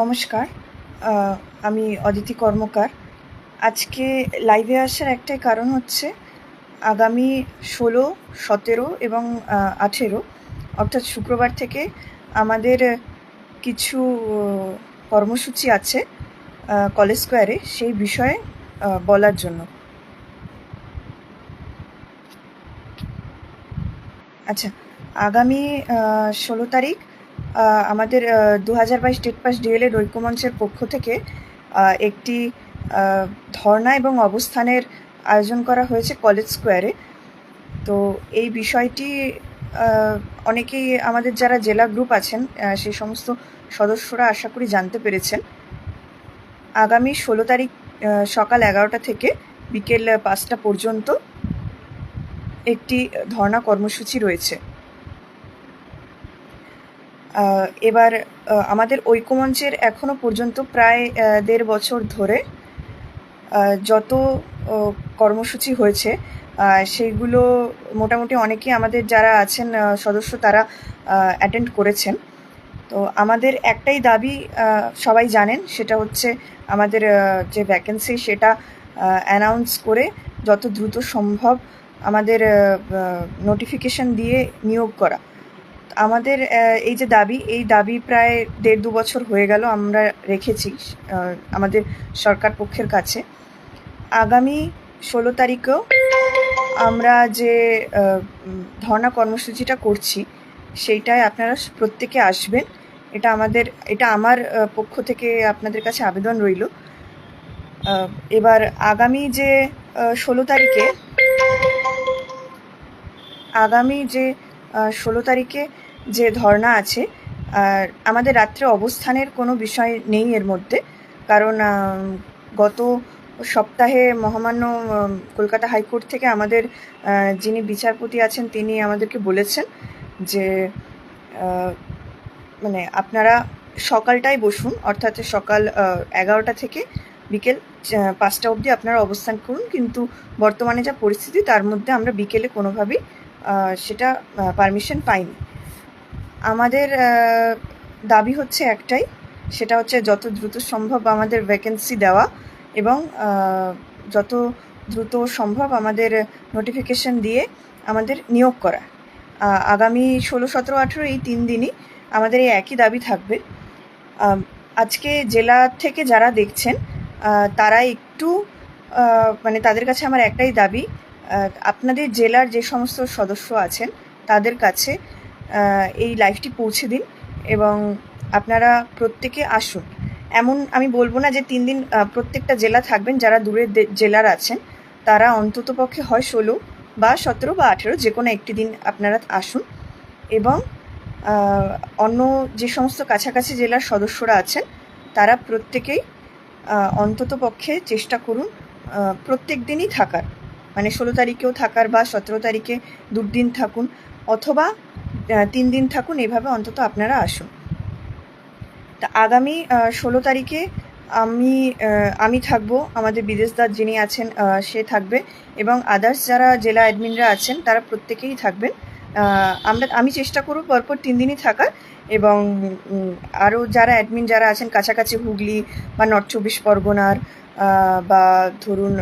নমস্কার। আমি অদিতি কর্মকার। আজকে লাইভে আসার একটাই কারণ হচ্ছে, আগামী ষোলো, সতেরো এবং আঠেরো, অর্থাৎ শুক্রবার থেকে আমাদের কিছু কর্মসূচি আছে কলেজ স্কোয়ারে সেই বিষয়ে বলার জন্য। আচ্ছা আগামী ষোলো তারিখ আমাদের দু হাজার বাইশ ডেট পাস ডিএলএড ঐক্যমঞ্চের পক্ষ থেকে একটি ধর্ণা এবং অবস্থানের আয়োজন করা হয়েছে কলেজ স্কোয়ারে। তো এই বিষয়টি অনেকেই আমাদের যারা জেলা গ্রুপ আছেন সেই সমস্ত সদস্যরা আশা করি জানতে পেরেছেন। আগামী ষোলো তারিখ সকাল এগারোটা থেকে বিকেল পাঁচটা পর্যন্ত একটি ধর্ণা কর্মসূচি রয়েছে। এবার আমাদের ঐক্যমঞ্চের এখনও পর্যন্ত প্রায় দেড় বছর ধরে যত কর্মসূচি হয়েছে সেইগুলো মোটামুটি অনেকেই আমাদের যারা আছেন সদস্য তারা অ্যাটেন্ড করেছেন। তো আমাদের একটাই দাবি সবাই জানেন, সেটা হচ্ছে আমাদের যে ভ্যাকেন্সি সেটা অ্যানাউন্স করে যত দ্রুত সম্ভব আমাদের নোটিফিকেশন দিয়ে নিয়োগ করা। আমাদের এই যে দাবি, এই দাবি প্রায় দেড় দু বছর হয়ে গেল আমরা রেখেছি আমাদের সরকার পক্ষের কাছে। আগামী ষোলো তারিখেও আমরা যে ধর্ণা কর্মসূচিটা করছি, সেইটায় আপনারা প্রত্যেকে আসবেন। এটা আমাদের, এটা আমার পক্ষ থেকে আপনাদের কাছে আবেদন রইল। এবার আগামী যে ষোলো তারিখে, আগামী যে ষোলো তারিখে যে ধর্ণা আছে, আর আমাদের রাত্রে অবস্থানের কোনো বিষয় নেই এর মধ্যে। কারণ গত সপ্তাহে মহামান্য কলকাতা হাইকোর্ট থেকে আমাদের যিনি বিচারপতি আছেন, তিনি আমাদেরকে বলেছেন যে মানে আপনারা সকালটাই বসুন, অর্থাৎ সকাল এগারোটা থেকে বিকেল পাঁচটা অবধি আপনারা অবস্থান করুন। কিন্তু বর্তমানে যা পরিস্থিতি, তার মধ্যে আমরা বিকেলে কোনোভাবেই সেটা পারমিশন পাইনি। আমাদের দাবি হচ্ছে একটাই, সেটা হচ্ছে যত দ্রুত সম্ভব আমাদের ভ্যাকেন্সি দেওয়া এবং যত দ্রুত সম্ভব আমাদের নোটিফিকেশন দিয়ে আমাদের নিয়োগ করা। আগামী ষোলো, সতেরো, আঠেরো এই তিন দিনই আমাদের এই একই দাবি থাকবে। আজকে জেলা থেকে যারা দেখছেন তারা একটু মানে তাদের কাছে আমার একটাই দাবি আপনাদের জেলার যে সমস্ত সদস্য আছেন, তাদের কাছে এই লাইভটি পৌঁছে দিন এবং আপনারা প্রত্যেকে আসুন। এমন আমি বলব না যে তিন দিন প্রত্যেকটা জেলা থাকবেন, যারা দূরের জেলার আছেন, তারা অন্তত পক্ষে হয় ষোলো বা সতেরো বা আঠেরো, যে কোনো একটি দিন আপনারা আসুন এবং অন্য যে সমস্ত কাছাকাছি জেলার সদস্যরা আছেন, তারা প্রত্যেকেই অন্তত পক্ষে চেষ্টা করুন প্রত্যেক দিনই থাকার। মানে ষোলো তারিখেও থাকার বা সতেরো তারিখে দুদিন থাকুন অথবা তিন দিন থাকুন, এভাবে অন্তত আপনারা আসুন। তা আগামী ষোলো তারিখে আমি আমি থাকব, আমাদের বিদেশদার যিনি আছেন সে থাকবে এবং আদার্স যারা জেলা অ্যাডমিনরা আছেন, তারা প্রত্যেকেই থাকবেন। আমরা, আমি চেষ্টা করব পরপর তিন দিনই থাকার এবং আরও যারা অ্যাডমিন যারা আছেন, কাছাকাছি হুগলি বা নর্থ চব্বিশ পরগনার বা ধরুন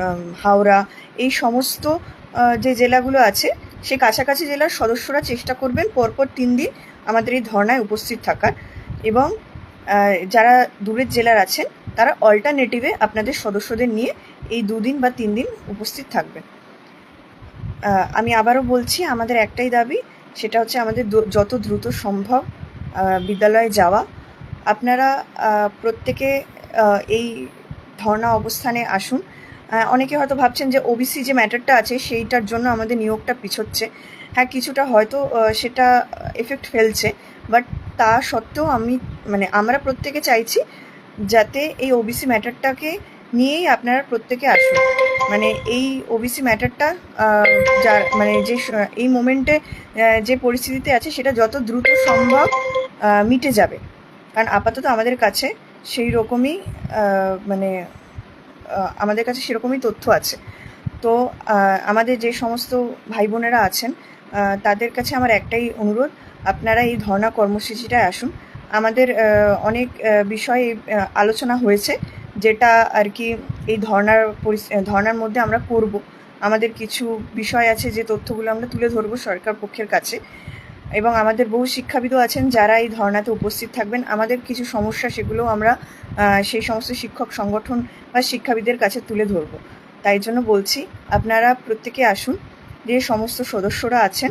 হাওড়া, এই সমস্ত যে জেলাগুলো আছে সেই কাছাকাছি জেলার সদস্যরা চেষ্টা করবেন পরপর তিন দিন আমাদের এই ধর্নায় উপস্থিত থাকার এবং যারা দূরের জেলার আছেন, তারা অল্টারনেটিভে আপনাদের সদস্যদের নিয়ে এই দুদিন বা তিন দিন উপস্থিত থাকবেন। আমি আবারও বলছি, আমাদের একটাই দাবি, সেটা হচ্ছে আমাদের যত দ্রুত সম্ভব বিদ্যালয়ে যাওয়া। আপনারা প্রত্যেকে এই ধর্ণা অবস্থানে আসুন। অনেকে হয়তো ভাবছেন যে ওবিসি যে ম্যাটারটা আছে, সেইটার জন্য আমাদের নিয়োগটা পিছোচ্ছে। হ্যাঁ কিছুটা হয়তো সেটা এফেক্ট ফেলছে। বাট তা সত্ত্বেও আমি মানে আমরা প্রত্যেকে চাইছি যাতে এই ওবিসি ম্যাটারটাকে নিয়েই আপনারা প্রত্যেকে আসুন। মানে এই ওবিসি ম্যাটারটা যার মানে যে, এই মোমেন্টে যে পরিস্থিতিতে আছে, সেটা যত দ্রুত সম্ভব মিটে যাবে। কারণ আপাতত আমাদের কাছে সেই রকমই মানে আমাদের কাছে সেরকমই তথ্য আছে। তো আমাদের যে সমস্ত ভাই বোনেরা আছেন তাদের কাছে আমার একটাই অনুরোধ, আপনারা এই ধর্ণা কর্মসূচিটায় আসুন। আমাদের অনেক বিষয়ে আলোচনা হয়েছে, যেটা আর কি এই ধর্নার ধর্নার মধ্যে আমরা করব। আমাদের কিছু বিষয় আছে যে তথ্যগুলো আমরা তুলে ধরবো সরকার পক্ষের কাছে। এবং আমাদের বহু শিক্ষাবিদও আছেন যারা এই ধর্নাতে উপস্থিত থাকবেন। আমাদের কিছু সমস্যা সেগুলো আমরা সেই সমস্ত শিক্ষক সংগঠন বা শিক্ষাবিদের কাছে তুলে ধরবো। তাই জন্য বলছি, আপনারা প্রত্যেকে আসুন, যে সমস্ত সদস্যরা আছেন,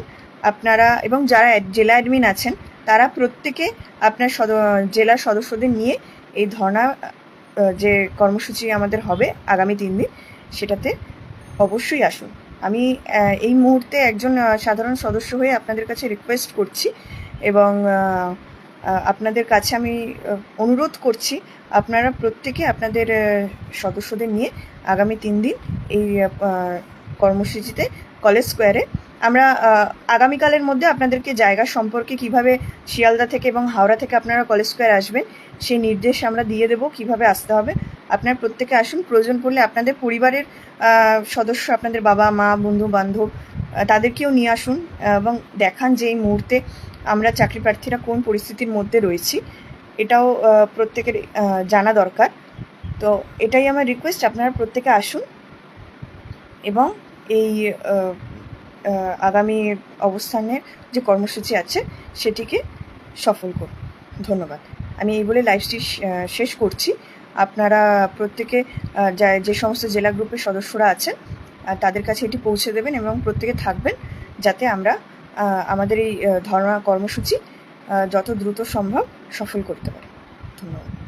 আপনারা এবং যারা জেলা অ্যাডমিন আছেন, তারা প্রত্যেকে আপনার সদ জেলার সদস্যদের নিয়ে এই ধর্না যে কর্মসূচি আমাদের হবে আগামী তিন দিন, সেটাতে অবশ্যই আসুন। আমি এই মুহূর্তে একজন সাধারণ সদস্য হয়ে আপনাদের কাছে রিকোয়েস্ট করছি এবং আপনাদের কাছে আমি অনুরোধ করছি আপনারা প্রত্যেকে আপনাদের সদস্যদের নিয়ে আগামী তিন দিন এই কর্মসূচিতে কলেজ স্কোয়ারে আমরা আগামীকালের মধ্যে আপনাদেরকে জায়গা সম্পর্কে কীভাবে শিয়ালদা থেকে এবং হাওড়া থেকে আপনারা কলেজ স্কোয়ার আসবেন সেই নির্দেশ আমরা দিয়ে দেবো, কীভাবে আসতে হবে। আপনারা প্রত্যেকে আসুন। প্রয়োজন পড়লে আপনাদের পরিবারের সদস্য, আপনাদের বাবা, মা, বন্ধু, বান্ধব তাদেরকেও নিয়ে আসুন এবং দেখান যে এই মুহূর্তে আমরা চাকরি প্রার্থীরা কোন পরিস্থিতির মধ্যে রয়েছি। এটাও প্রত্যেকের জানা দরকার। তো এটাই আমার রিকোয়েস্ট আপনারা প্রত্যেকে আসুন এবং এই আগামী অবস্থানের যে কর্মসূচি আছে সেটিকে সফল করুন। ধন্যবাদ। আমি এই বলে লাইভটি শেষ করছি। আপনারা প্রত্যেকে যে সমস্ত জেলা গ্রুপের সদস্যরা আছেন তাদের কাছে এটি পৌঁছে দেবেন এবং প্রত্যেকে থাকবেন যাতে আমরা আমাদের এই ধর্মা কর্মসূচি যত দ্রুত সম্ভব সফল করতে পারি। ধন্যবাদ।